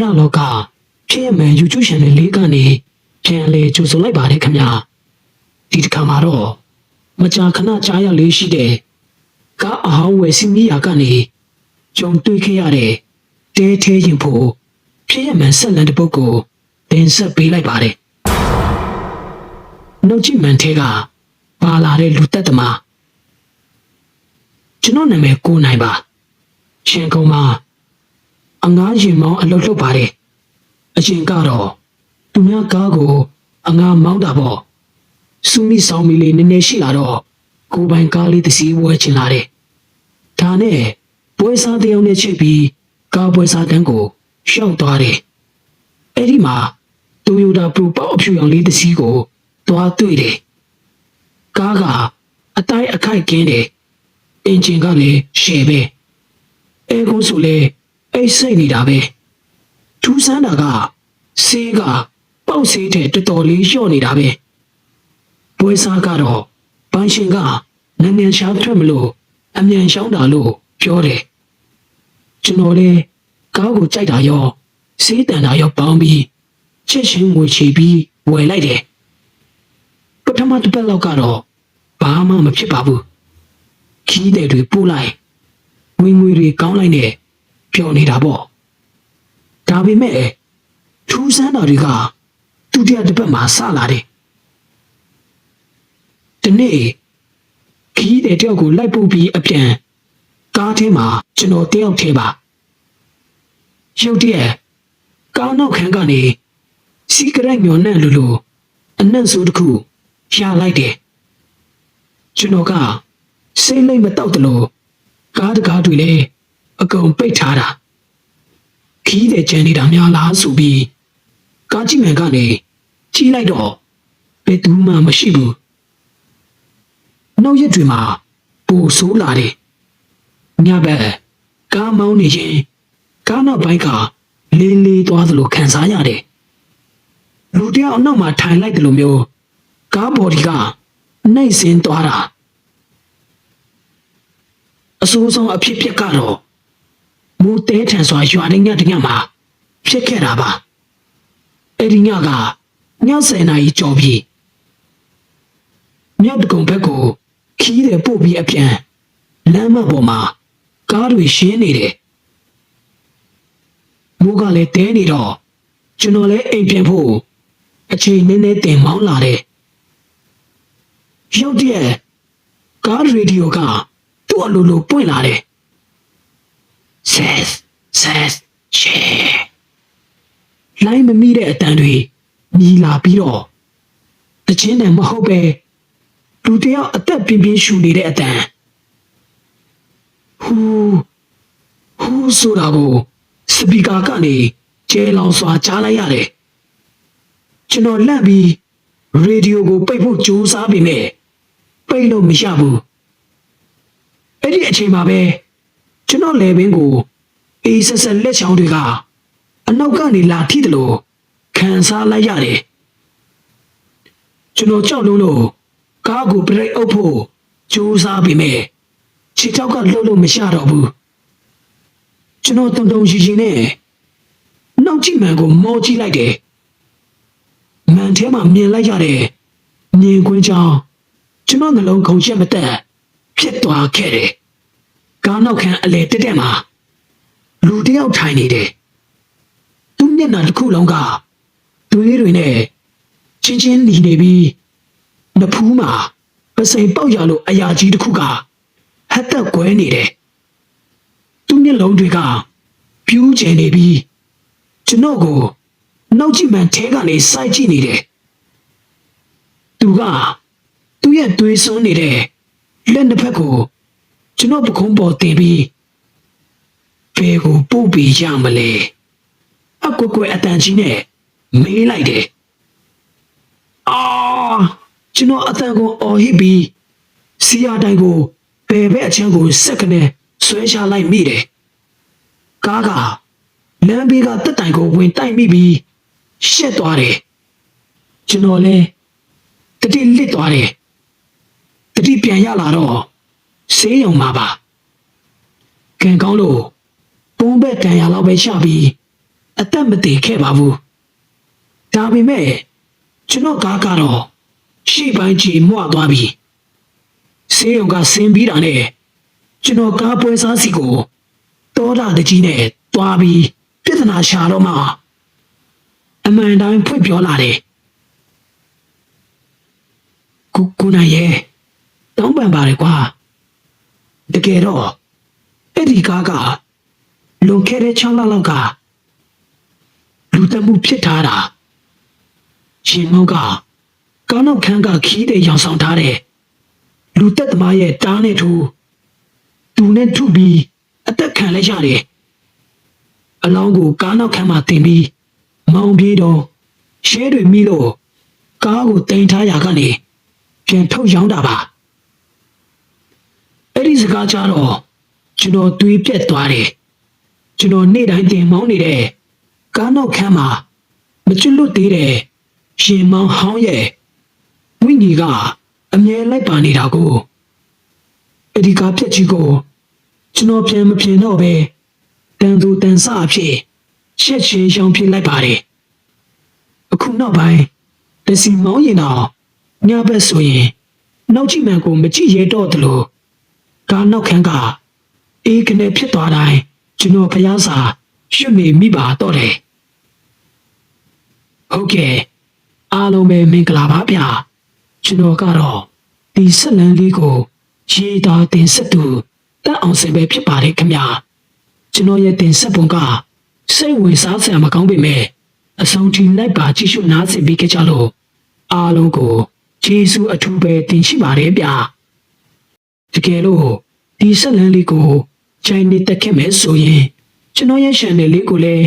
ရလောကဖြစ်ရမယ် YouTube channel လေးကနေပြန်လေကြိုဆိုလိုက်ပါတယ်ခင်ဗျာဒီတစ်ခါမှာတော့မကြာခဏကြားရလေးရှိတဲ့ကားအဟောင်းဝယ်စီမီယာကနေကြုံတွေ့ခဲ့ရတဲ့တဲသေးရင်ဖို့ဖြစ်ရမယ်ဆက်လန်တစ်ပုတ်ကိုတင်ဆက်ပေးလိုက်ပါတယ်နှုတ်ကြည့်မှန်သေးကပါလာတဲ့လူသက်သမားကျွန်တော်နာမည်ကိုနိုင်ပါရှင်ကုန်းမှာ အငားရင်မောင်းအလုပ်လုပ်ပါတယ်အရင်ကတော့သူများကားကိုအငားမောင်းတာပေါ့စူမီဆောင်မီလေးနည်းနည်းရှိလာတော့ကိုယ်ပိုင်ကားလေးတစ်စီးဝယ်ချင်လာတယ်ဒါနဲ့ပွဲစားတစ်ယောက်နဲ့ချိတ်ပြီးကားပွဲစားတန်းကိုရှောက်သွားတယ်အဲ့ဒီမှာတိုယိုတာပရိုပေါအဖြူရောင်လေးတစ်စီးကိုသွားတွေ့တယ်ကားကအတိုင်းအခိုက်ကင်းတယ်အင်ဂျင်ကလည်းရှယ်ပဲအဲကုန်းဆိုလေ အိတ်စိတ်နေတာပဲထူးဆန်းတာကဆေးကပေါက်ဆေးတဲ့တော်တော်လေးလျှော့နေတာပဲပွဲစားကတော့ပန်းရှင်ကနည်းနည်းရှားထွက်မလို့အမြန်ရှောင်းတာလို့ပြောတယ်ကျွန်တော်လေကားကိုကြိုက်တာရောဆေးတန်တာရောပေါင်းပြီးချက်ချင်းငွေချီပြီးဝယ်လိုက်တယ်ပထမတစ်ပတ်လောက်ကတော့ဘာမှမဖြစ်ပါဘူးခီးတဲ့တွေပို့လိုက်ဝင်ငွေတွေကောင်းလိုက်နဲ့ ပျော်နေတာပေါ့ဒါပေမဲ့ထူးဆန်းတာတွေကဒုတိယတစ်ပတ်မှာစလာတယ်ဒီနေ့ခီးတဲ့တယောက်ကိုလိုက်ပုတ်ပြီးအပြန်ကားထဲမှာကျွန်တော်တယောက်ထဲပါရုတ်တရက်ကားနောက်ခန်းကနေစီကရက်ညော်နဲ့လူလူအနံ့ဆိုးတစ်ခုရလိုက်တယ်ကျွန်တော်ကစိတ်လိုက်မတော့တလို့ကားတကားတွေလည်း အကုန်ပိတ်ထားတာခီးတဲ့ကျန်နေတာများလားဆိုပြီးကားကြည့်မှန်ကနေကြီးလိုက်တော့ဘယ်သူမှမရှိဘူးနောက်ရက်တွေမှာပိုဆိုးလာတယ်ညဘက်ကားမောင်းနေရင်ကားနောက်ပိုင်းကလေးလေးသွားသလိုခံစားရတယ်လူတယောက်အနောက်မှာထိုင်လိုက်တယ်လို့မျိုးကားဘော်ဒီကနှိမ့်စင်းသွားတာအဆိုးဆုံးအဖြစ်ဖြစ်ကတော့ မူတဲထန်စွာရွာတဲ့ညတညမှာဖြစ်ခဲ့တာပါအဲ့ဒီညကည10နာရီကျော်ပြီမြောက်တကုံဘက်ကိုခီးတယ်ပို့ပြီးအပြန်လမ်းမပေါ်မှာကားတွေရှင်းနေတယ်မိုးကလည်းတဲနေတော့ကျွန်တော်လည်းအိမ်ပြန်ဖို့အချိန်နည်းနည်းတင်မောင်းလာတယ်ရောက်တဲ့ကားရေဒီယိုကသူ့အလိုလိုပွင့်လာတယ်။ ဆက်ဆက်ချေလိုင်းမမိတဲ့အတန်တွေမြည်လာပြီးတော့တချင်းတန်မဟုတ်ပဲလူတယောက်အသက်ပြင်းပြင်းရှူနေတဲ့အတန်ဟူဟူဆိုတာကိုစပီကာကနေကျဲလောင်စွာကြားလိုက်ရတယ်။ကျွန်တော်လန့်ပြီးရေဒီယိုကိုပိတ်ဖို့ကြိုးစားပေမဲ့ပိတ်လို့မရဘူး။အဲ့ဒီအချိန်မှာပဲ ကျွန်တော်လေဘင်းကိုအေးဆက်ဆက်လက်ချောင်းတွေကအနောက်ကနေလာထိတယ်လို့ခံစားလိုက်ရတယ်ကျွန်တော်ကြောက်လုံးလို့ကားကိုပြိတ်အုပ်ဖို့ကြိုးစားပေမဲ့ခြေထောက်ကလှုပ်လို့မရတော့ဘူးကျွန်တော်တုံတုံရှိရှိနဲ့နောက်ကြည့်မှန်ကိုမောကြည့်လိုက်တယ်မန်ထဲမှာမြင်လိုက်ရတဲ့မြင်ကွင်းကြောင်ကျွန်တော်နှလုံးခုန်ချက်မတက်ဖြစ်သွားခဲ့တယ် ကားနောက်ခံအလေတက်တက်မှာလူတစ်ယောက်ထိုင်နေတယ်သူမျက်နှာတစ်ခုလုံးကသွေးတွေနဲ့ချင်းချင်းလီနေပြီးနဖူးမှာပစိန်ပေါက်ရလို့အရာကြီးတစ်ခုကဟက်သက်ကွဲနေတယ်သူမျက်လုံးတွေကပြူးကျင်နေပြီးကျွန်တော်ကိုနောက်ကြည့်မှန်ထဲကနေစိုက်ကြည့်နေတယ်သူကသူ့ရဲ့သွေးစွန်းနေတဲ့လက်နှစ်ဖက်ကို ကျွန်တော်ပခုံးပေါ်တင်ပြီးဘယ်ကိုပို့ပြီးရမလဲအကွက်ကွက်အတန်ကြီးနဲ့မေးလိုက်တယ်အာကျွန်တော်အတန်ကိုအော်ဟစ်ပြီးစီယာတိုင်ကိုဘယ်ဘက်အချမ်းကိုစက်ကနေဆွဲချလိုက်မိတယ်ကားကလမ်းဘေးကတက်တိုင်ကိုဝင်တိုက်မိပြီးရှက်သွားတယ်ကျွန်တော်လဲတတိလစ်သွားတယ်တတိပြန်ရလာတော့ ဆေးရုံမှာပါကံကောင်းလို့ပုံးဘက်တန်ရလောက်ပဲချပြီးအအသက်မသေးခဲ့ပါဘူးဒါပေမဲ့ကျွန်တော်ကားကတော့ရှေ့ပိုင်းကြီးမွသွားပြီဆေးရုံကဆင်းပြီးတာနဲ့ကျွန်တော်ကားပွဲစားစီကိုတောတာတကြီးနဲ့တွားပြီးပြဿနာရှာတော့မှအမှန်တိုင်းဖွင့်ပြောလာတယ်ကုကုနာရဲ့တောင်းပန်ပါတယ်ကွာ တကယ်တော့အဲ့ဒီကားကလွန်ခဲ့တဲ့6လလောက်ကလူတက်မှုဖြစ်ထားတာရှင်မောင်ကကောင်းနောက်ခန်းကခီးတဲ့ရောင်ဆောင်ထားတဲ့လူတက်သမားရဲ့တားနဲ့ထူသူနဲ့ထုပြီးအသက်ခံလိုက်ရတယ်အလောင်းကိုကားနောက်ခန်းမှာတင်ပြီးမောင်ပြေးတော့ရှဲတွေမိလို့ကားကိုတင်ထားရကနေပြန်ထုတ်ရောင်းတာပါ အဲ့ဒီစကားကြတော့ကျွန်တော်တွေးပြက်သွားတယ်ကျွန်တော်နေ့တိုင်းတင်မောင်းနေတဲ့ကားနောက်ခန်းမှာမကျွတ်လွတ်သေးတဲ့ရှင်မောင်ဟောင်းရဲ့ဝိညာဉ်ကအမြဲလိုက်ပါနေတာကိုအဲ့ဒီကားပြက်ကြီးကိုကျွန်တော်ပြန်မပြင်တော့ပဲတန်သူတန်ဆအဖြစ်ရှက်ချေရှောင်ပြလိုက်ပါတယ်အခုနောက်ပိုင်းတစီမောင်းရင်တော့ညဘက်ဆိုရင်နောက်ကြည့်မှန်ကိုမကြည့်ရတော့သလို ကားနောက်ခန်းကအေးကနေဖြစ်သွားတိုင်းကျွန်တော်ဖျားစာရွတ်နေမိပါတော့တယ်ဟုတ်ကဲ့အားလုံးပဲမင်္ဂလာပါဗျာကျွန်တော်ကတော့ဒီဆက်လန်းလေးကိုရေးသားတင်ဆက်သူတက်အောင်စင်ပဲဖြစ်ပါတယ်ခင်ဗျာကျွန်တော်ရဲ့တင်ဆက်ပုံကစိတ်ဝင်စားစရာမကောင်းပေမဲ့အဆုံးထိလိုက်ပါကြည့်ရှုနားဆင်ပေးကြကြလို့အားလုံးကိုကျေးဇူးအထူးပဲတင်ရှိပါတယ်ဗျာ တကယ်လို့ဒီဆက်လန်းလေးကိုချိုင်းနေတက်ခဲ့မယ်ဆိုရင်ကျွန်တော်ရဲ့ channel လေးကိုလည်း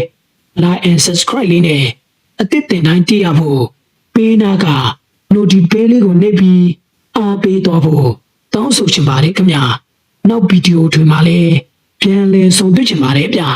like and subscribe လေးနဲ့အသစ်တင်တိုင်းကြည့်ရဖို့ပေးနာက notification လေးကိုနှိပ်ပြီးအားပေးတော့ဖို့တောင်းဆိုချင်ပါတယ်ခင်ဗျာနောက်ဗီဒီယိုတွေမှာလည်းပြန်လည်ဆုံတွေ့ချင်ပါတယ်ဗျာ